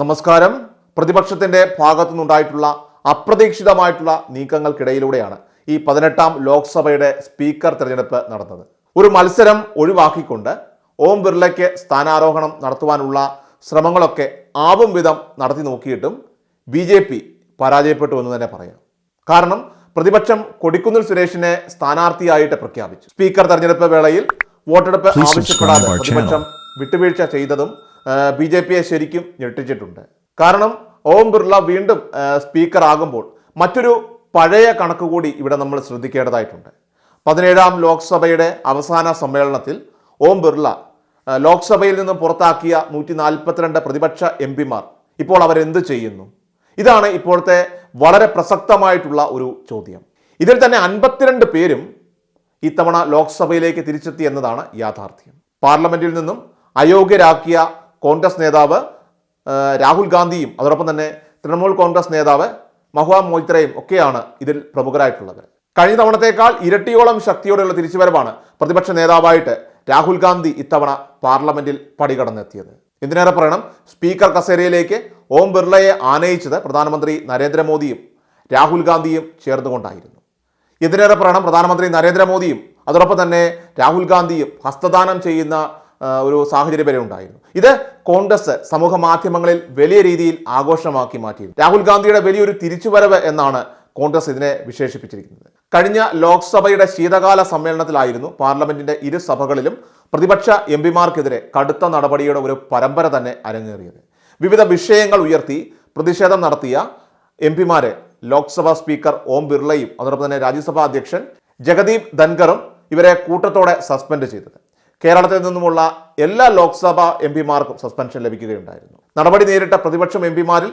നമസ്കാരം. പ്രതിപക്ഷത്തിന്റെ ഭാഗത്തുനിന്നുണ്ടായിട്ടുള്ള അപ്രതീക്ഷിതമായിട്ടുള്ള നീക്കങ്ങൾക്കിടയിലൂടെയാണ് ഈ പതിനെട്ടാം ലോക്സഭയുടെ സ്പീക്കർ തിരഞ്ഞെടുപ്പ് നടന്നത്. ഒരു മത്സരം ഒഴിവാക്കിക്കൊണ്ട് ഓം ബിർളയ്ക്ക് സ്ഥാനാരോഹണം നടത്തുവാനുള്ള ശ്രമങ്ങളൊക്കെ ആവും വിധം നടത്തി നോക്കിയിട്ടും ബി ജെ പി പരാജയപ്പെട്ടു എന്ന് തന്നെ പറയാം. കാരണം പ്രതിപക്ഷം കൊടിക്കുന്നിൽ സുരേഷിനെ സ്ഥാനാർത്ഥിയായിട്ട് പ്രഖ്യാപിച്ചു. സ്പീക്കർ തെരഞ്ഞെടുപ്പ് വേളയിൽ വോട്ടെടുപ്പ് ആവശ്യപ്പെടാതെ പ്രതിപക്ഷം വിട്ടുവീഴ്ച ചെയ്തതും ബി ജെ പിയെ ശരിക്കും ഞെട്ടിച്ചിട്ടുണ്ട്. കാരണം ഓം ബിർള വീണ്ടും സ്പീക്കർ ആകുമ്പോൾ മറ്റൊരു പഴയ കണക്ക് കൂടി ഇവിടെ നമ്മൾ ശ്രദ്ധിക്കേണ്ടതായിട്ടുണ്ട്. പതിനേഴാം ലോക്സഭയുടെ അവസാന സമ്മേളനത്തിൽ ഓം ബിർള ലോക്സഭയിൽ നിന്നും പുറത്താക്കിയ നൂറ്റി നാൽപ്പത്തിരണ്ട് പ്രതിപക്ഷ എം പിമാർ ഇപ്പോൾ അവരെന്ത് ചെയ്യുന്നു? ഇതാണ് ഇപ്പോഴത്തെ വളരെ പ്രസക്തമായിട്ടുള്ള ഒരു ചോദ്യം. ഇതിൽ തന്നെ അൻപത്തിരണ്ട് പേരും ഇത്തവണ ലോക്സഭയിലേക്ക് തിരിച്ചെത്തി എന്നതാണ് യാഥാർത്ഥ്യം. പാർലമെന്റിൽ നിന്നും അയോഗ്യരാക്കിയ കോൺഗ്രസ് നേതാവ് രാഹുൽ ഗാന്ധിയും അതോടൊപ്പം തന്നെ തൃണമൂൽ കോൺഗ്രസ് നേതാവ് മഹുവ മോയിത്രയും ഒക്കെയാണ് ഇതിൽ പ്രമുഖരായിട്ടുള്ളത്. കഴിഞ്ഞ തവണത്തേക്കാൾ ഇരട്ടിയോളം ശക്തിയോടെയുള്ള തിരിച്ചുവരവാണ് പ്രതിപക്ഷ നേതാവായിട്ട് രാഹുൽ ഗാന്ധി ഇത്തവണ പാർലമെന്റിൽ പടികടന്നെത്തിയത്. എന്തിനേറെ പറയണം? സ്പീക്കർ കസേരയിലേക്ക് ഓം ബിർളയെ ആനയിച്ചത് പ്രധാനമന്ത്രി നരേന്ദ്രമോദിയും രാഹുൽ ഗാന്ധിയും ചേർന്നുകൊണ്ടായിരുന്നു. ഇതിനേറെ പറയണം? പ്രധാനമന്ത്രി നരേന്ദ്രമോദിയും അതോടൊപ്പം തന്നെ രാഹുൽ ഗാന്ധിയും ഹസ്തദാനം ചെയ്യുന്ന ഒരു സാഹചര്യം വരെ ഉണ്ടായിരുന്നു. ഇത് കോൺഗ്രസ് സമൂഹ മാധ്യമങ്ങളിൽ വലിയ രീതിയിൽ ആഘോഷമാക്കി മാറ്റിയിരുന്നു. രാഹുൽ ഗാന്ധിയുടെ വലിയൊരു തിരിച്ചുവരവ് എന്നാണ് കോൺഗ്രസ് ഇതിനെ വിശേഷിപ്പിച്ചിരിക്കുന്നത്. കഴിഞ്ഞ ലോക്സഭയുടെ ശീതകാല സമ്മേളനത്തിലായിരുന്നു പാർലമെന്റിന്റെ ഇരു സഭകളിലും പ്രതിപക്ഷ എം പിമാർക്കെതിരെ കടുത്ത നടപടിയുടെ ഒരു പരമ്പര തന്നെ അരങ്ങേറിയത്. വിവിധ വിഷയങ്ങൾ ഉയർത്തി പ്രതിഷേധം നടത്തിയ എം പിമാരെ ലോക്സഭാ സ്പീക്കർ ഓം ബിർളയും അതോടൊപ്പം തന്നെ രാജ്യസഭാ അധ്യക്ഷൻ ജഗദീപ് ധൻഖറും ഇവരെ കൂട്ടത്തോടെ സസ്പെൻഡ് ചെയ്തത്. കേരളത്തിൽ നിന്നുമുള്ള എല്ലാ ലോക്സഭാ എം പിമാർക്കും സസ്പെൻഷൻ ലഭിക്കുകയുണ്ടായിരുന്നു. നടപടി നേരിട്ട പ്രതിപക്ഷം എം പിമാരിൽ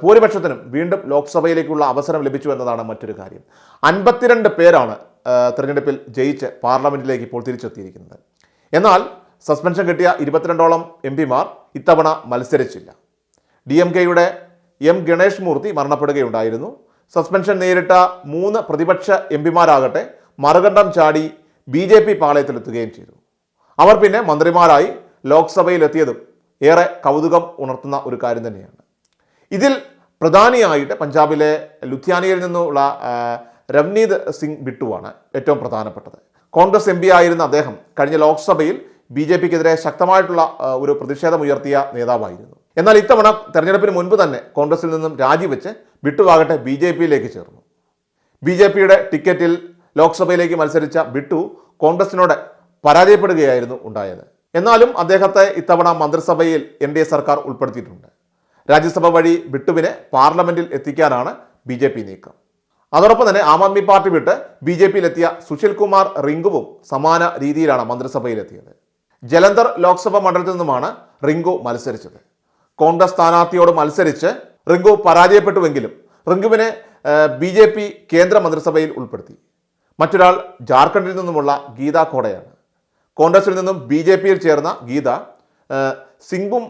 ഭൂരിപക്ഷത്തിനും വീണ്ടും ലോക്സഭയിലേക്കുള്ള അവസരം ലഭിച്ചു എന്നതാണ് മറ്റൊരു കാര്യം. അൻപത്തിരണ്ട് പേരാണ് തെരഞ്ഞെടുപ്പിൽ ജയിച്ച് പാർലമെന്റിലേക്ക് ഇപ്പോൾ തിരിച്ചെത്തിയിരിക്കുന്നത്. എന്നാൽ സസ്പെൻഷൻ കിട്ടിയ ഇരുപത്തിരണ്ടോളം എം പിമാർ ഇത്തവണ മത്സരിച്ചില്ല. ഡി എം കെയുടെ എം ഗണേഷ് മൂർത്തി മരണപ്പെടുകയുണ്ടായിരുന്നു. സസ്പെൻഷൻ നേരിട്ട മൂന്ന് പ്രതിപക്ഷ എം പിമാരാകട്ടെ മറുകണ്ഠം ചാടി ബി ജെ പി പാളയത്തിലെത്തുകയും ചെയ്തു. അവർ പിന്നെ മന്ത്രിമാരായി ലോക്സഭയിലെത്തിയതും ഏറെ കൗതുകം ഉണർത്തുന്ന ഒരു കാര്യം തന്നെയാണ്. ഇതിൽ പ്രധാനിയായിട്ട് പഞ്ചാബിലെ ലുധിയാനയിൽ നിന്നുള്ള രവ്നീത് സിംഗ് ബിട്ടുവാണ് ഏറ്റവും പ്രധാനപ്പെട്ടത്. കോൺഗ്രസ് എം ആയിരുന്ന അദ്ദേഹം കഴിഞ്ഞ ലോക്സഭയിൽ ബി ജെ പിക്കെതിരെ ശക്തമായിട്ടുള്ള ഒരു ഒരു പ്രതിഷേധമുയർത്തിയ നേതാവായിരുന്നു. എന്നാൽ ഇത്തവണ തെരഞ്ഞെടുപ്പിന് മുൻപ് തന്നെ കോൺഗ്രസിൽ നിന്നും രാജിവെച്ച് ബിട്ടുവാകട്ടെ ബി ജെ പിയിലേക്ക് ചേർന്നു. ബി ജെ പിയുടെ ടിക്കറ്റിൽ ലോക്സഭയിലേക്ക് മത്സരിച്ച ബിട്ടു കോൺഗ്രസിനോട് പരാജയപ്പെടുകയായിരുന്നു ഉണ്ടായത്. എന്നാലും അദ്ദേഹത്തെ ഇത്തവണ മന്ത്രിസഭയിൽ എൻ ഡി എ സർക്കാർ ഉൾപ്പെടുത്തിയിട്ടുണ്ട്. രാജ്യസഭ വഴി ബിട്ടുവിനെ പാർലമെന്റിൽ എത്തിക്കാനാണ് ബി ജെ പി നീക്കം. അതോടൊപ്പം തന്നെ ആം ആദ്മി പാർട്ടി വിട്ട് ബി ജെ പിയിലെത്തിയ സുശീൽ കുമാർ റിങ്കുവും സമാന രീതിയിലാണ് മന്ത്രിസഭയിലെത്തിയത്. ജലന്ധർ ലോക്സഭാ മണ്ഡലത്തിൽ നിന്നുമാണ് റിങ്കു മത്സരിച്ചത്. കോൺഗ്രസ് സ്ഥാനാർത്ഥിയോട് മത്സരിച്ച് റിങ്കു പരാജയപ്പെട്ടുവെങ്കിലും റിങ്കുവിനെ ബി ജെ പി കേന്ദ്ര മന്ത്രിസഭയിൽ ഉൾപ്പെടുത്തി. മറ്റൊരാൾ ജാർഖണ്ഡിൽ നിന്നുമുള്ള ഗീതാ കോടയാണ്. കോൺഗ്രസിൽ നിന്നും ബി ജെ പിയിൽ ചേർന്ന ഗീത സിംഗും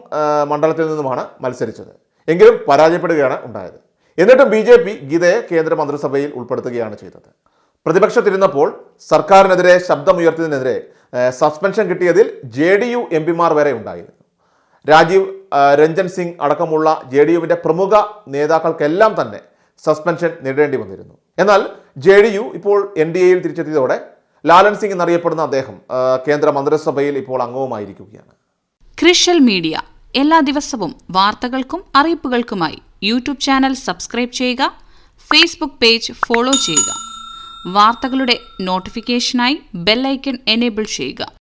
മണ്ഡലത്തിൽ നിന്നുമാണ് മത്സരിച്ചത്. എങ്കിലും പരാജയപ്പെടുകയാണ് ഉണ്ടായത്. എന്നിട്ടും ബി ജെ പി ഗീതയെ കേന്ദ്ര മന്ത്രിസഭയിൽ ഉൾപ്പെടുത്തുകയാണ് ചെയ്തത്. പ്രതിപക്ഷത്തിരുന്നപ്പോൾ സർക്കാരിനെതിരെ ശബ്ദമുയർത്തിയതിനെതിരെ സസ്പെൻഷൻ കിട്ടിയതിൽ ജെ ഡി യു എം പിമാർ വരെ ഉണ്ടായിരുന്നു. രാജീവ് രഞ്ജൻ സിംഗ് അടക്കമുള്ള ജെ ഡി യുവിന്റെ പ്രമുഖ നേതാക്കൾക്കെല്ലാം തന്നെ സസ്പെൻഷൻ നേടേണ്ടി വന്നിരുന്നു. എന്നാൽ ജെ ഡി യു ഇപ്പോൾ എൻ ഡി എയിൽ തിരിച്ചെത്തിയതോടെ ലാലൻ സിംഗ് എന്നറിയപ്പെടുന്ന അദ്ദേഹം കേന്ദ്ര മന്ത്രിസഭയിൽ ഇപ്പോൾ അംഗവുമായിരിക്കുകയാണ്. ക്രിഷ്യൽ മീഡിയ എല്ലാ ദിവസവും വാർത്തകൾക്കും അറിയിപ്പുകൾക്കുമായി യൂട്യൂബ് ചാനൽ സബ്സ്ക്രൈബ് ചെയ്യുക ഫേസ്ബുക്ക് പേജ് ഫോളോ ചെയ്യുക. വാർത്തകളുടെ നോട്ടിഫിക്കേഷനായി ബെല്ലൈക്കൺ എനേബിൾ ചെയ്യുക.